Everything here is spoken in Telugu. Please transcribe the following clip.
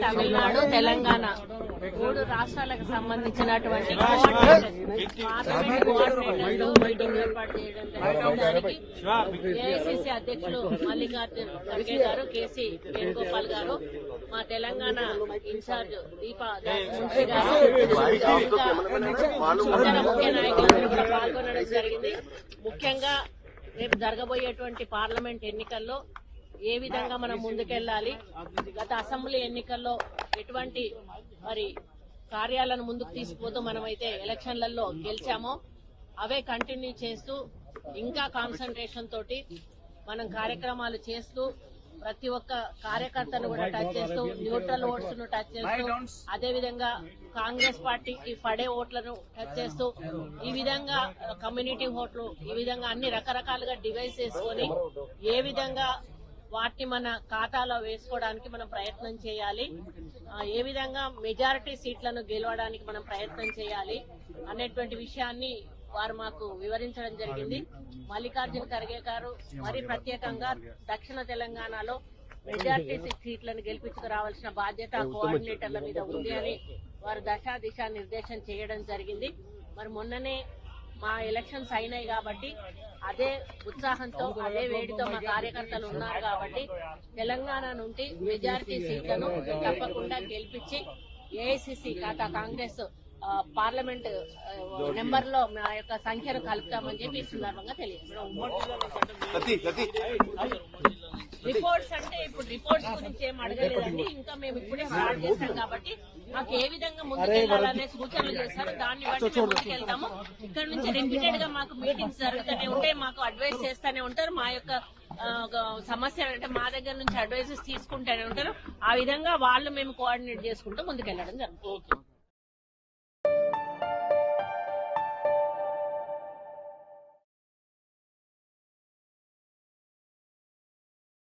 తమిళనాడు తెలంగాణ మూడు రాష్ట్రాలకు సంబంధించినటువంటి ఏఐసిసి అధ్యక్షులు మల్లికార్జున్ ఖర్గే గారు కేసీ వేణుగోపాల్ గారు మా తెలంగాణ ఇన్ఛార్జ్ దీపా మున్షి గారు ఇతర ముఖ్య నాయకులందరూ కూడా పాల్గొనడం జరిగింది ముఖ్యంగా రేపు జరగబోయేటువంటి పార్లమెంట్ ఎన్నికల్లో ఏ విధంగా మనం ముందుకెళ్ళాలి గత అసెంబ్లీ ఎన్నికల్లో ఎటువంటి మరి కార్యాలను ముందుకు తీసుకుపోతూ మనమైతే ఎలక్షన్లలో గెలిచామో అవే కంటిన్యూ చేస్తూ ఇంకా కాన్సన్ట్రేషన్ తోటి మనం కార్యక్రమాలు చేస్తూ ప్రతి ఒక్క కార్యకర్తను కూడా టచ్ చేస్తూ న్యూట్రల్ ఓట్స్ను టచ్ చేస్తూ అదే విధంగా కాంగ్రెస్ పార్టీకి పడే ఓట్లను టచ్ చేస్తూ ఈ విధంగా కమ్యూనిటీ ఓట్లు ఈ విధంగా అన్ని రకరకాలుగా డివైస్ చేసుకొని ఏ విధంగా వాటిని మన ఖాతాలో వేసుకోవడానికి మనం ప్రయత్నం చేయాలి. ఏ విధంగా మెజారిటీ సీట్లను గెలవడానికి మనం ప్రయత్నం చేయాలి అనేటువంటి విషయాన్ని వారు మాకు వివరించడం జరిగింది. మల్లికార్జున ఖర్గే గారు మరి ప్రత్యేకంగా దక్షిణ తెలంగాణలో మెజారిటీ సీట్లను గెలిపించుకురావాల్సిన బాధ్యత కోఆర్డినేటర్ల మీద ఉంది అని వారు దశా దిశ నిర్దేశం చేయడం జరిగింది. మరి మొన్ననే మా ఎలక్షన్స్ అయినాయి కాబట్టి అదే ఉత్సాహంతో అదే వేడితో మా కార్యకర్తలు ఉన్నారు కాబట్టి తెలంగాణ నుండి మెజారిటీ సీట్లను తప్పకుండా గెలిపించి ఏఐసిసి ఖాతా కాంగ్రెస్ పార్లమెంట్ నెంబర్లో మా యొక్క సంఖ్యను కలుపుతామని చెప్పి సందర్భంగా తెలియజేస్తాం రిపోర్ట్స్ అంటే ఇప్పుడు రిపోర్ట్స్ గురించి ఏం అడగలేదండి. ఇంకా మేము ఇప్పుడే స్టార్ట్ చేశాం కాబట్టి మాకు ఏ విధంగా ముందుకెళ్ళాలనే సూచనలు చేశారు. దాన్ని బట్టి మేము ముందుకెళ్తాము ఇక్కడ నుంచి రిపీటెడ్గా మాకు మీటింగ్స్ జరుగుతూనే ఉంటాయి. మాకు అడ్వైస్ చేస్తూనే ఉంటారు. మా యొక్క సమస్య అంటే మా దగ్గర నుంచి అడ్వైజెస్ తీసుకుంటూనే ఉంటారు. ఆ విధంగా వాళ్ళు మేము కోఆర్డినేట్ చేసుకుంటూ ముందుకెళ్ళడం జరుగుతుంది.